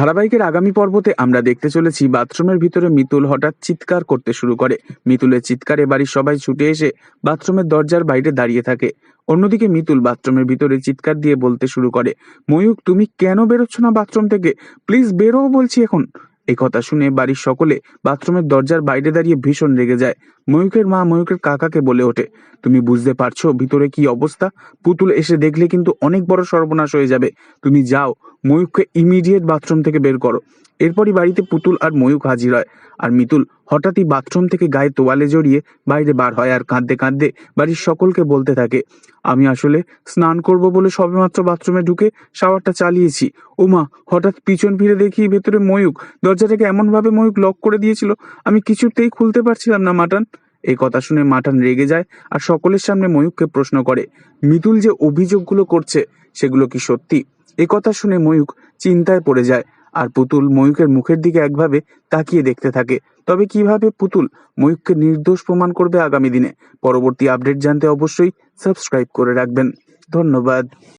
ধারাবাহিকের আগামী পর্বতে আমরা দেখতে চলেছি বাথরুমের ভিতরে মিতুল হঠাৎ চিৎকার করতে শুরু করে। মিতুলের চিৎকারে বাড়ির সবাই ছুটে এসে বাথরুমের দরজার বাইরে দাঁড়িয়ে থাকে। অন্যদিকে মিতুল বাথরুমের ভিতরে চিৎকার দিয়ে বলতে শুরু করে ময়ূক তুমি কেন বেরোচ্ছ না বাথরুম থেকে? প্লিজ বেরো বলছি এখন। এই কথা শুনে বাড়ির সকলে বাথরুমের দরজার বাইরে দাঁড়িয়ে ভীষণ রেগে যায়। ময়ূকের মা ময়ূকের কাকাকে বলে ওঠে, তুমি বুঝতে পারছ ভিতরে কি অবস্থা? পুতুল এসে দেখলে কিন্তু অনেক বড় সর্বনাশ হয়ে যাবে। তুমি যাও ময়ূককে ইমিডিয়েট বাথরুম থেকে বের করো। এরপরই বাড়িতে পুতুল আর ময়ূক হাজির হয়। আর মিতুল হঠাৎই বাথরুম থেকে গায়ে তোয়ালে জড়িয়ে বাইরে বার হয় আর কাঁদতে কাঁদতে বাড়ির সকলকে বলতে থাকে, আমি আসলে স্নান করব বলে সবেমাত্র বাথরুমে ঢুকে শাওয়ারটা চালিয়েছি। ওমা, হঠাৎ পিছন ফিরে দেখি ভেতরে ময়ূক দরজাটাকে এমনভাবে ময়ূক লক করে দিয়েছিল, আমি কিছুতেই খুলতে পারছিলাম না মাটান। এই কথা শুনে মাটান রেগে যায় আর সকলের সামনে ময়ূককে প্রশ্ন করে, মিতুল যে অভিযোগগুলো করছে, সেগুলো কি সত্যি? কথা শুনে ময়ূক চিন্তায় পড়ে যায়, আর পুতুল ময়ূকের মুখের দিকে একভাবে তাকিয়ে দেখতে থাকে। তবে কীভাবে পুতুল ময়ূককে নির্দোষ প্রমাণ করবে আগামী দিনে? পরবর্তী আপডেট জানতে অবশ্যই সাবস্ক্রাইব করে রাখবেন। ধন্যবাদ।